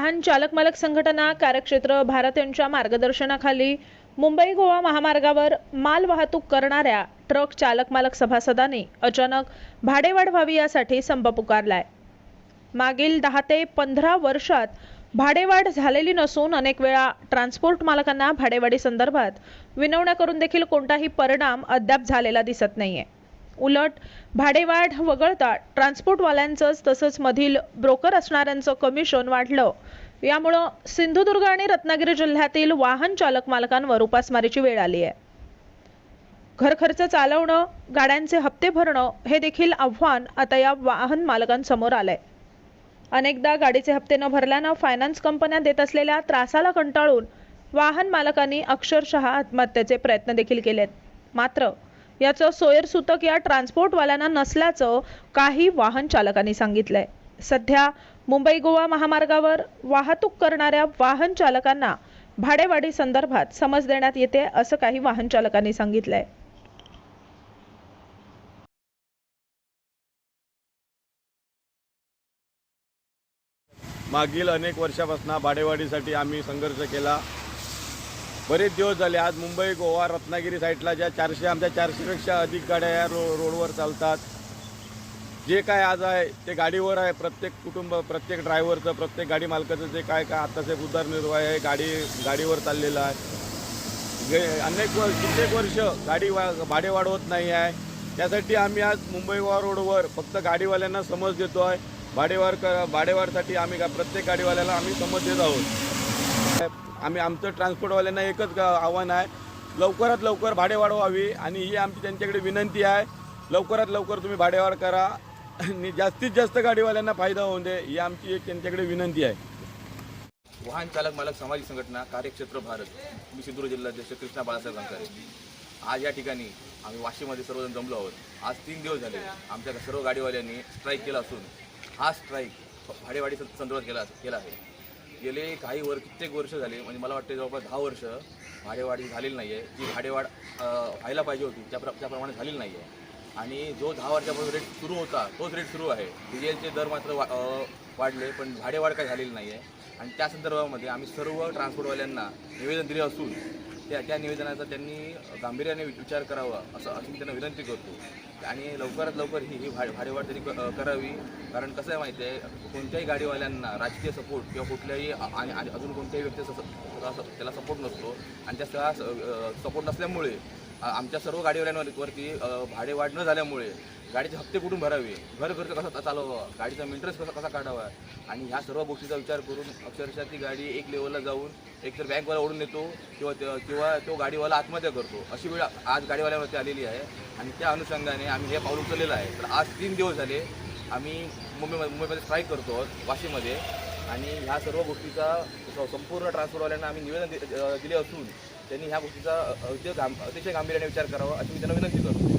वाहन चालक मालक संघटना कार्यक्षेत्र भारत यांच्या मार्गदर्शनाखाली मुंबई गोवा महामार्गावर माल वाहतूक करणाऱ्या ट्रक चालक मालक सभासदांनी अचानक भाडेवाढ व्हावी यासाठी संप पुकारलाय. मागील दहा ते पंधरा वर्षात भाडेवाढ झालेली नसून अनेक वेळा ट्रान्सपोर्ट मालकांना भाडेवाढी संदर्भात विनवण्या करून देखील कोणताही परिणाम अद्याप झालेला दिसत नाहीये. उलट भाडेवाढ वगळता ट्रान्सपोर्टवाल्यांचंच तसंच मधील ब्रोकर असणाऱ्यांचं कमिशन वाढलं. यामुळं सिंधुदुर्ग आणि रत्नागिरी जिल्ह्यातील वाहन चालक मालकांवर उपासमारीची वेळ आली आहे. घरखर्च चालवणं गाड्यांचे हप्ते भरणं हे देखील आव्हान आता या वाहन मालकांसमोर आलंय. अनेकदा गाडीचे हप्ते न भरल्यानं फायनान्स कंपन्या देत असलेल्या त्रासाला कंटाळून वाहन मालकांनी अक्षरशः आत्महत्येचे प्रयत्न देखील केलेत. मात्र याचं सोयरसूतक या ट्रान्सपोर्टवाल्यांना नसल्याचं काही वाहन चालकांनी सांगितलंय. सध्या मुंबई गोवा महामार्गावर वाहतूक करणाऱ्या वाहन चालकांना भाडेवाढी संदर्भात समज देण्यात येते असं काही वाहन चालकांनी सांगितलंय. मागील अनेक वर्षापासून भाडेवाढीसाठी आम्ही संघर्ष केला. बरेच दिवस झाले. आज मुंबई गोवा रत्नागिरी साईडला ज्या चारशे आमच्या चारशेपेक्षा अधिक गाड्या या रो रोडवर चालतात. जे काय आज आहे ते गाडीवर आहे. प्रत्येक कुटुंब प्रत्येक ड्रायव्हरचं प्रत्येक गाडी मालकाचं जे काय काय आत्ताचे उदरनिर्वाह आहे गाडी गाडीवर चाललेलं आहे. गे अनेक वर्ष कित्येक वर्ष गाडी वा भाडे वाढवत नाही आहे. त्यासाठी आम्ही आज मुंबई गोवा रोडवर फक्त गाडीवाल्यांना समज देतो आहे भाडेवाढ क भाडेवाढसाठी आम्ही गा प्रत्येक गाडीवाल्याला आम्ही समज देत आहोत. आम्ही आमचं ट्रान्सपोर्टवाल्यांना एकच आव्हान आहे. लवकरात लवकर भाडेवाढ व्हावी आणि ही आमची त्यांच्याकडे विनंती आहे. लवकरात लवकर तुम्ही भाडेवाढ करा. आणि जास्तीत जास्त गाडीवाल्यांना फायदा होऊन दे ही आमची एक त्यांच्याकडे विनंती आहे. वाहन चालक मालक सामाजिक संघटना कार्यक्षेत्र भारत. मी सिंधुदुर्ग जिल्हाध्यक्ष कृष्णा बाळासाहेब अंकारे आज या ठिकाणी आम्ही वाशीमध्ये सर्वजण जमलो आहोत. आज तीन दिवस झाले आमच्या सर्व गाडीवाल्यांनी स्ट्राईक केला असून हा स्ट्राईक भाडेवाडी संदर्भात केला केला आहे. गेले काही वर कित्येक वर्ष झाले म्हणजे मला वाटते जवळपास दहा वर्ष भाडेवाढी झालेली नाही आहे जी भाडेवाढ व्हायला पाहिजे होती त्या प्र त्याप्रमाणे झालेली नाही आहे आणि जो दहा वर्षापासून रेट सुरू होता तोच रेट सुरू आहे. डिझेलचे दर मात्र वा वाढले पण भाडेवाढ काही झालेली नाही आहे आणि त्या संदर्भामध्ये आम्ही सर्व ट्रान्सपोर्टवाल्यांना निवेदन दिले असून त्या त्या निवेदनाचा त्यांनी गांभीर्याने विचार करावा असं असं मी त्यांना विनंती करतो. आणि लवकरात लवकर ही ही भाडे भाडेवाढ त्यांनी क- करावी. कारण कसं आहे माहिती आहे कोणत्याही गाडीवाल्यांना राजकीय सपोर्ट किंवा कुठल्याही आणि अजून कोणत्याही व्यक्तीचा त्याला सपोर्ट नसतो. आणि त्या सपोर्ट नसल्यामुळे आमच्या सर्व गाडीवाल्यांवरती भाडे भाडेवाढ न झाल्यामुळे गाडीचे हप्ते कुठून भरावे? घर खर्च कसा चालवावा गाडीचा मेंटेनन्स कसा कसा काढावा? आणि ह्या सर्व गोष्टीचा विचार करून अक्षरशः ती गाडी एक लेवलला जाऊन एकतर बँकवाला ओढून नेतो किंवा किंवा तो गाडीवाला आत्महत्या करतो. अशी वेळ आज गाडीवाल्यावरती आलेली आहे आणि त्या अनुषंगाने आम्ही हे पाऊल उचललेलं आहे. तर आज तीन दिवस झाले आम्ही मुंबईमध्ये मुंबईमध्ये स्ट्राईक करतो आहोत वाशीमध्ये. आणि ह्या सर्व गोष्टीचा संपूर्ण ट्रान्सपोर्टवाल्यांना आम्ही निवेदन दि- दिले असून त्यांनी ह्या गोष्टीचा अतिशय गांभ अतिशय गांभीर्याने विचार करावा अशी मी त्यांना विनंती करतो.